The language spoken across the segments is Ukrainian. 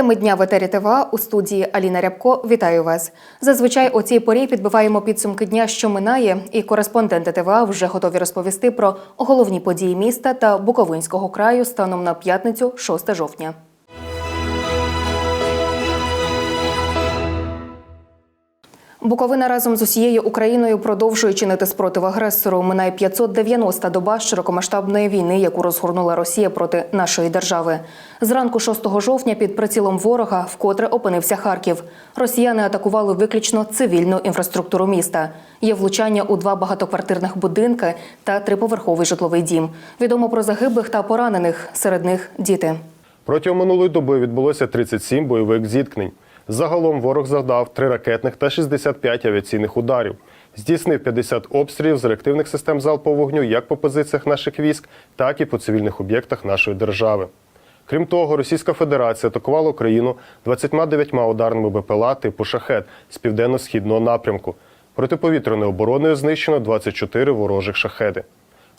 Теми дня в етері ТВА у студії Аліна Рябко. Вітаю вас. Зазвичай о цій порі підбиваємо підсумки дня, що минає, і кореспонденти ТВА вже готові розповісти про головні події міста та Буковинського краю станом на п'ятницю, 6 жовтня. Буковина разом з усією Україною продовжує чинити спротив агресору. Минає 590 доба широкомасштабної війни, яку розгорнула Росія проти нашої держави. Зранку 6 жовтня під прицілом ворога вкотре опинився Харків. Росіяни атакували виключно цивільну інфраструктуру міста. Є влучання у два багатоквартирних будинки та триповерховий житловий дім. Відомо про загиблих та поранених. Серед них діти. Протягом минулої доби відбулося 37 бойових зіткнень. Загалом ворог завдав 3 ракетних та 65 авіаційних ударів. Здійснив 50 обстрілів з реактивних систем залпового вогню як по позиціях наших військ, так і по цивільних об'єктах нашої держави. Крім того, Російська Федерація атакувала Україну 29 ударними БПЛА типу шахет з південно-східного напрямку. Протиповітряною обороною знищено 24 ворожих шахеди.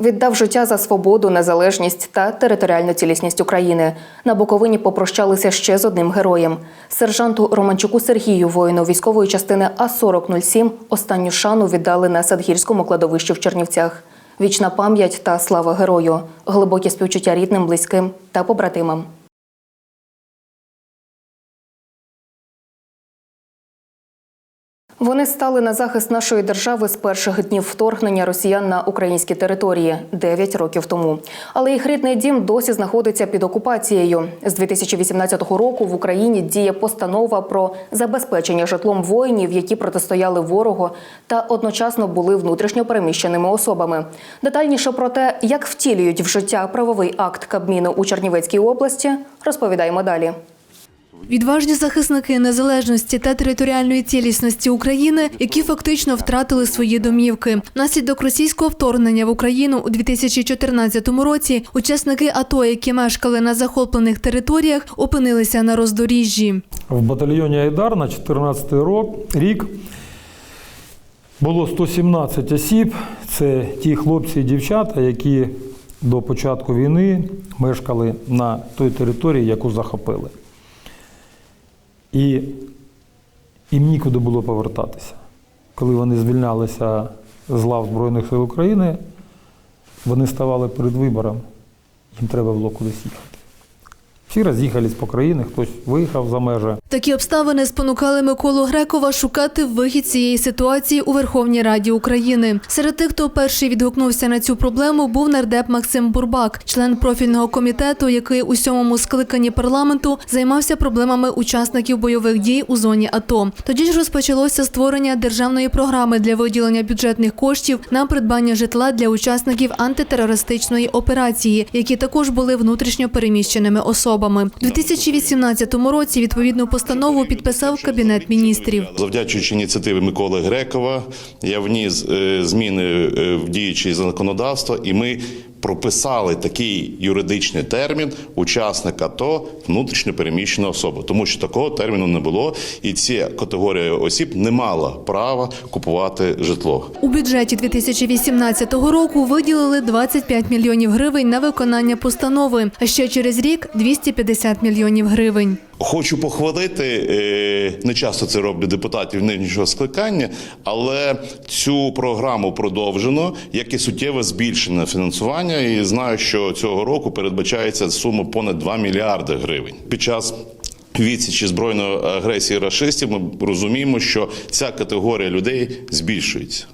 Віддав життя за свободу, незалежність та територіальну цілісність України. На Буковині попрощалися ще з одним героєм. Сержанту Романчуку Сергію, воїну військової частини А-4007, останню шану віддали на Садгірському кладовищі в Чернівцях. Вічна пам'ять та слава герою, глибокі співчуття рідним, близьким та побратимам. Вони стали на захист нашої держави з перших днів вторгнення росіян на українські території 9 років тому. Але їх рідний дім досі знаходиться під окупацією. З 2018 року в Україні діє постанова про забезпечення житлом воїнів, які протистояли ворогу та одночасно були внутрішньо переміщеними особами. Детальніше про те, як втілюють в життя правовий акт Кабміну у Чернівецькій області, розповідаємо далі. Відважні захисники незалежності та територіальної цілісності України, які фактично втратили свої домівки. Внаслідок російського вторгнення в Україну у 2014 році учасники АТО, які мешкали на захоплених територіях, опинилися на роздоріжжі. В батальйоні Айдар на 14 рок, рік було 117 осіб. Це ті хлопці і дівчата, які до початку війни мешкали на той території, яку захопили. І їм нікуди було повертатися. Коли вони звільнялися з лав Збройних сил України, вони ставали перед вибором, їм треба було кудись їхати. Всі роз'їхались по країні, хтось виїхав за межі. Такі обставини спонукали Миколу Грекова шукати вихід цієї ситуації у Верховній Раді України. Серед тих, хто перший відгукнувся на цю проблему, був нардеп Максим Бурбак, член профільного комітету, який у сьомому скликанні парламенту займався проблемами учасників бойових дій у зоні АТО. Тоді ж розпочалося створення державної програми для виділення бюджетних коштів на придбання житла для учасників антитерористичної операції, які також були внутрішньо переміщеними особами. У 2018 році відповідну постанову підписав Кабінет міністрів. Завдячуючи ініціативі Миколи Грекова, я вніс е, зміни е, в діюче законодавство, і ми прописали такий юридичний термін учасника АТО внутрішньо переміщена особа, тому що такого терміну не було, і ця категорія осіб не мала права купувати житло. У бюджеті 2018 року виділили 25 мільйонів гривень на виконання постанови, а ще через рік 250 мільйонів гривень. Хочу похвалити, е, не часто це роблять депутатів нинішнього скликання, але цю програму продовжено, як і суттєве збільшене фінансування. І знаю, що цього року передбачається сума понад 2 мільярди гривень. Під час відсічі збройної агресії рашистів ми розуміємо, що ця категорія людей збільшується.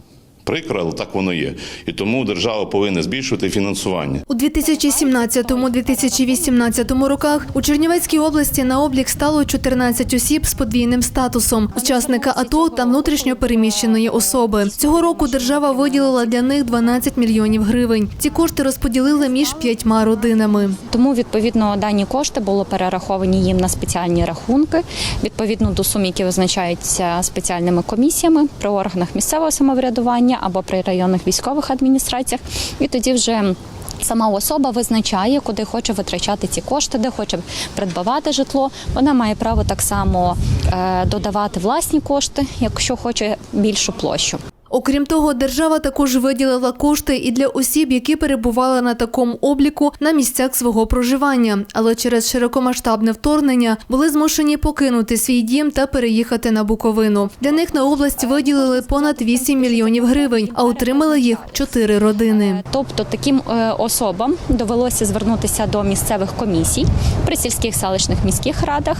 Прикро, але так воно є. І тому держава повинна збільшувати фінансування. У 2017-2018 роках у Чернівецькій області на облік стало 14 осіб з подвійним статусом учасника АТО та внутрішньо переміщеної особи. Цього року держава виділила для них 12 мільйонів гривень. Ці кошти розподілили між п'ятьма родинами. Тому відповідно дані кошти були перераховані їм на спеціальні рахунки відповідно до сум, які визначаються спеціальними комісіями при органах місцевого самоврядування або при районних військових адміністраціях. І тоді вже. Сама особа визначає, куди хоче витрачати ці кошти, де хоче придбавати житло. Вона має право так само е, додавати власні кошти, якщо хоче більшу площу. Окрім того, держава також виділила кошти і для осіб, які перебували на такому обліку на місцях свого проживання, але через широкомасштабне вторгнення були змушені покинути свій дім та переїхати на Буковину. Для них на область виділили понад 8 мільйонів гривень, а отримали їх чотири родини. Тобто таким е, особам довелося звернутися до місцевих комісій при сільських селищних міських радах.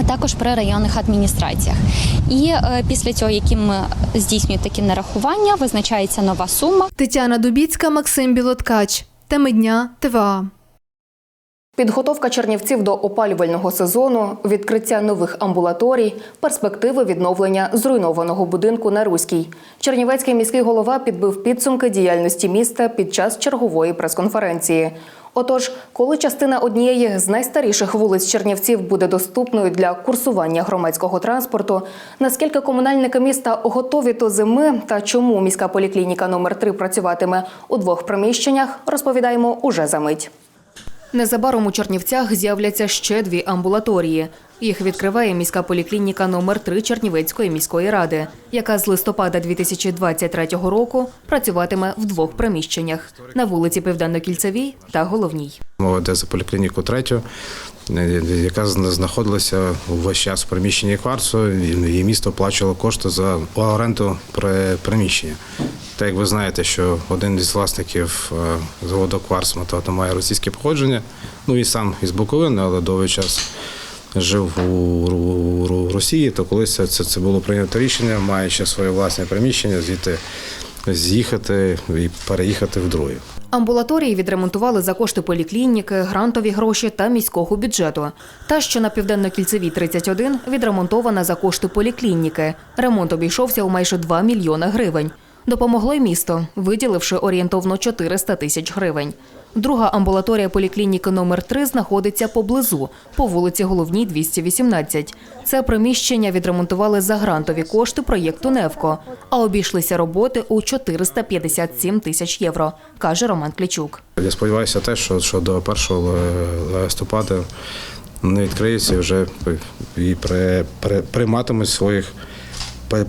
А також при районних адміністраціях, і е, після цього, яким е, здійснюють такі нарахування, визначається нова сума. Тетяна Дубіцька, Максим Білоткач. Теми дня ТВА. Підготовка чернівців до опалювального сезону, відкриття нових амбулаторій, перспективи відновлення зруйнованого будинку на Руській. Чернівецький міський голова підбив підсумки діяльності міста під час чергової прес-конференції. Отож, коли частина однієї з найстаріших вулиць Чернівців буде доступною для курсування громадського транспорту, наскільки комунальники міста готові до зими та чому міська поліклініка номер 3 працюватиме у двох приміщеннях, розповідаємо уже за мить. Незабаром у Чернівцях з'являться ще дві амбулаторії. Їх відкриває міська поліклініка номер 3 Чернівецької міської ради, яка з листопада 2023 року працюватиме в двох приміщеннях на вулиці Південно-Кільцевій та Головній. Мова йде за поліклініку третю, е, яка зна- знаходилася весь час в приміщенні кварцу, і місто оплачувало кошти за оренду при- приміщення. Так як ви знаєте, що один із власників е, заводу Кварц Мотото має російське походження, ну і сам із Буковини, але довгий час жив у, Росії, то колись це, це, було прийнято рішення, маючи своє власне приміщення, звідти з'їхати і переїхати в друге. Амбулаторії відремонтували за кошти поліклініки, грантові гроші та міського бюджету. Та, що на південно-кільцевій 31, відремонтована за кошти поліклініки. Ремонт обійшовся у майже 2 мільйони гривень. Допомогло й місто, виділивши орієнтовно 400 тисяч гривень. Друга амбулаторія поліклініки номер 3 знаходиться поблизу, по вулиці Головній, 218. Це приміщення відремонтували за грантові кошти проєкту «Невко», а обійшлися роботи у 457 тисяч євро, каже Роман Клічук. Я сподіваюся, те, що, що до 1 листопада не відкриється вже і при, при, прийматимуть своїх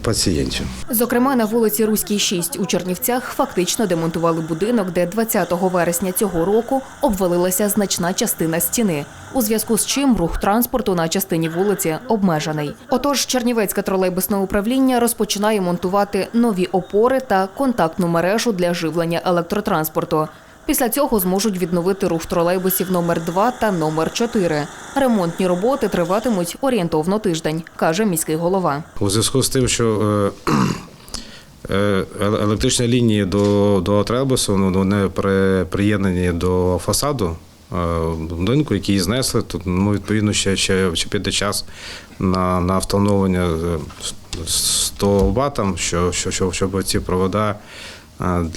пацієнтів. Зокрема, на вулиці Руській 6 у Чернівцях фактично демонтували будинок, де 20 вересня цього року обвалилася значна частина стіни, у зв'язку з чим рух транспорту на частині вулиці обмежений. Отож, Чернівецьке тролейбусне управління розпочинає монтувати нові опори та контактну мережу для живлення електротранспорту. Після цього зможуть відновити рух тролейбусів номер 2 та номер 4. Ремонтні роботи триватимуть орієнтовно тиждень, каже міський голова. У зв'язку з тим, що е, е, електричні лінії до, до тролейбусу ну, при, приєднані до фасаду е, будинку, який знесли, то ну, відповідно ще, ще, ще піде час на, на встановлення е, стовба, там, що, що, що, щоб ці провода е,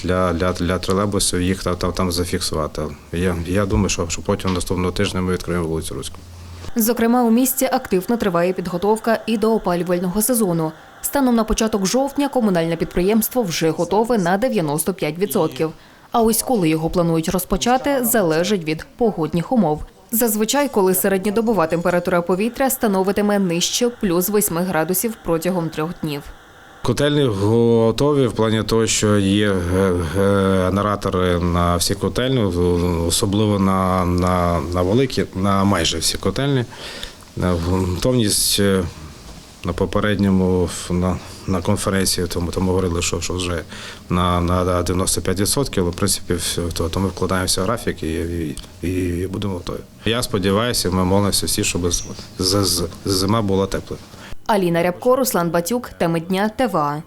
для, для, для тролейбусів їх там, там, зафіксувати. Я, я думаю, що, що протягом наступного тижня ми відкриємо вулицю Руську. Зокрема, у місті активно триває підготовка і до опалювального сезону. Станом на початок жовтня комунальне підприємство вже готове на 95%. А ось коли його планують розпочати, залежить від погодних умов. Зазвичай, коли середньодобова температура повітря становитиме нижче плюс 8 градусів протягом трьох днів. Котельні готові в плані того, що є генератори на всі котельні, особливо на, на, на великі, на майже всі котельні. Е, Готовність е, на попередньому на, на конференції, тому, тому говорили, що, що вже на, на 95%, але в принципі все, то, то ми вкладаємося в графік і, і, і будемо готові. Я сподіваюся, ми молимося всі, щоб зима була тепла. Аліна Рябко, Руслан Батюк, теми дня ТВА.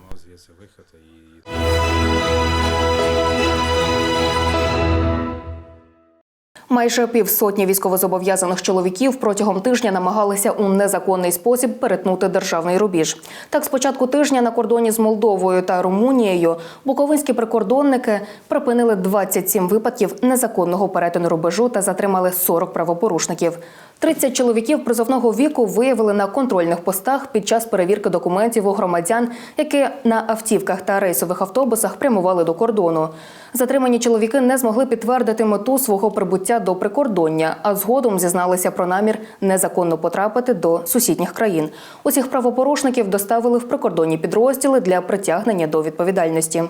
Майже півсотні військовозобов'язаних чоловіків протягом тижня намагалися у незаконний спосіб перетнути державний рубіж. Так, з початку тижня на кордоні з Молдовою та Румунією буковинські прикордонники припинили 27 випадків незаконного перетину рубежу та затримали 40 правопорушників. 30 чоловіків призовного віку виявили на контрольних постах під час перевірки документів у громадян, які на автівках та рейсових автобусах прямували до кордону. Затримані чоловіки не змогли підтвердити мету свого прибуття до прикордоння, а згодом зізналися про намір незаконно потрапити до сусідніх країн. Усіх правопорушників доставили в прикордонні підрозділи для притягнення до відповідальності.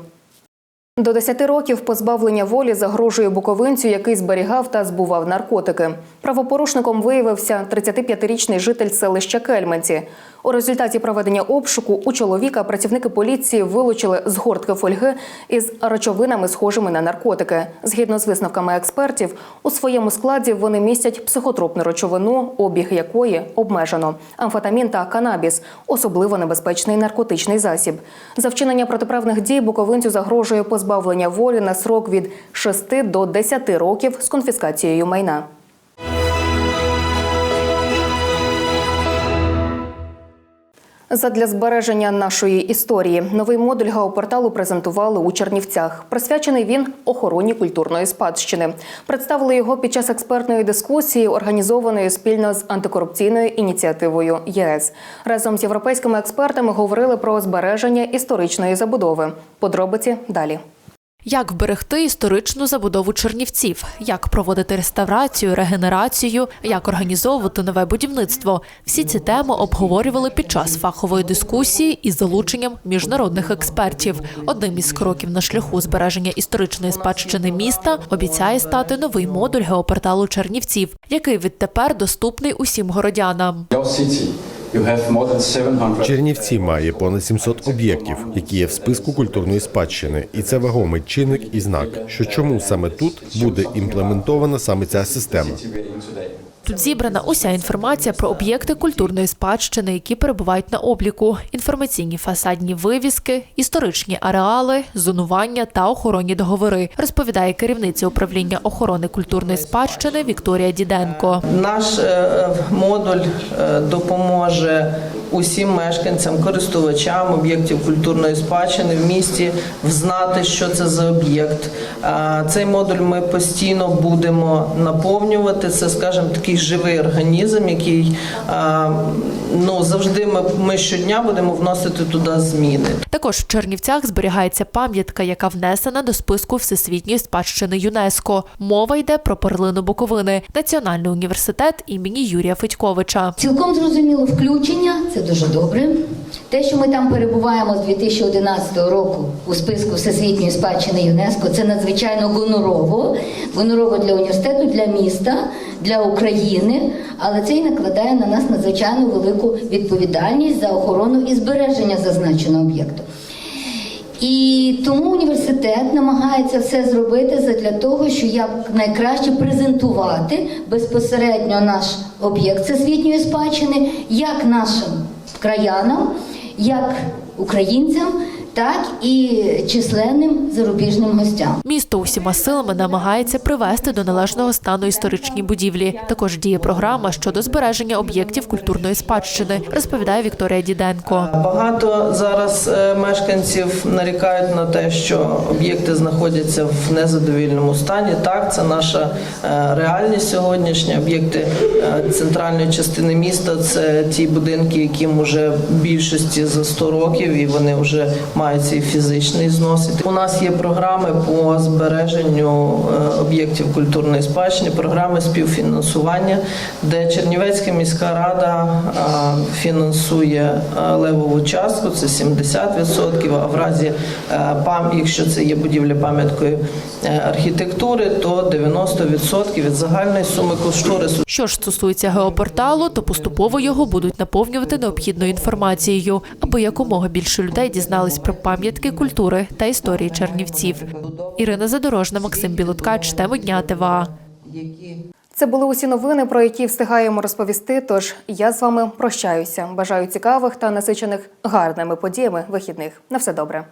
До 10 років позбавлення волі загрожує буковинцю, який зберігав та збував наркотики. Правопорушником виявився 35-річний житель селища Кельменці. У результаті проведення обшуку у чоловіка працівники поліції вилучили згортки фольги із речовинами, схожими на наркотики. Згідно з висновками експертів, у своєму складі вони містять психотропну речовину, обіг якої обмежено, амфетамін та канабіс особливо небезпечний наркотичний засіб. За вчинення протиправних дій буковинцю загрожує позбавлення волі на срок від 6 до 10 років з конфіскацією майна. Задля збереження нашої історії новий модуль геопорталу презентували у Чернівцях. Присвячений він охороні культурної спадщини. Представили його під час експертної дискусії, організованої спільно з антикорупційною ініціативою ЄС. Разом з європейськими експертами говорили про збереження історичної забудови. Подробиці далі. Як вберегти історичну забудову Чернівців, як проводити реставрацію, регенерацію, як організовувати нове будівництво. Всі ці теми обговорювали під час фахової дискусії із залученням міжнародних експертів. Одним із кроків на шляху збереження історичної спадщини міста обіцяє стати новий модуль геопорталу Чернівців, який відтепер доступний усім городянам. Your city, you have more than 700 Чернівці має понад 700 об'єктів, які є в списку культурної спадщини, і це вагомий чинник і знак, що чому саме тут буде імплементована саме ця система. Тут зібрана уся інформація про об'єкти культурної спадщини, які перебувають на обліку, інформаційні фасадні вивіски, історичні ареали, зонування та охоронні договори, розповідає керівниця управління охорони культурної спадщини Вікторія Діденко. Наш е, модуль е, допоможе усім мешканцям, користувачам об'єктів культурної спадщини в місті взнати, що це за об'єкт. Е, Цей модуль ми постійно будемо наповнювати. Це, скажімо, такий живий організм, який ну завжди ми, ми щодня будемо вносити туди зміни. Також в Чернівцях зберігається пам'ятка, яка внесена до списку всесвітньої спадщини ЮНЕСКо. Мова йде про перлину Буковини, Національний університет імені Юрія Федьковича. Цілком зрозуміло включення, це дуже добре. Те, що ми там перебуваємо з 2011 року у списку Всесвітньої спадщини ЮНЕСКО, це надзвичайно гонорово. Гонорово для університету, для міста, для України, але це й накладає на нас надзвичайно велику відповідальність за охорону і збереження зазначеного об'єкту. І тому університет намагається все зробити для того, щоб як найкраще презентувати безпосередньо наш об'єкт всесвітньої спадщини як нашим краянам, як українцям, так і численним зарубіжним гостям. Місто усіма силами намагається привести до належного стану історичні будівлі. Також діє програма щодо збереження об'єктів культурної спадщини, розповідає Вікторія Діденко. Багато зараз е, мешканців нарікають на те, що об'єкти знаходяться в незадовільному стані. Так, це наша е, реальність сьогоднішня. Об'єкти е, центральної частини міста це ті будинки, яким вже більшості за 100 років, і вони вже мають свій фізичний знос. У нас є програми по збереженню е, об'єктів культурної спадщини, програми співфінансування, де Чернівецька міська рада е, фінансує е, левову частку, це 70%, а в разі, пам- якщо це є будівля пам'яткою архітектури, то 90% від загальної суми кошторису. Що ж стосується геопорталу, то поступово його будуть наповнювати необхідною інформацією, аби якомога більше людей дізнались про пам'ятки культури та історії Чернівців. Ірина Задорожна, Максим Білоткач, теми дня ТВА. Це були усі новини, про які встигаємо розповісти. Тож я з вами прощаюся. Бажаю цікавих та насичених гарними подіями вихідних. На все добре.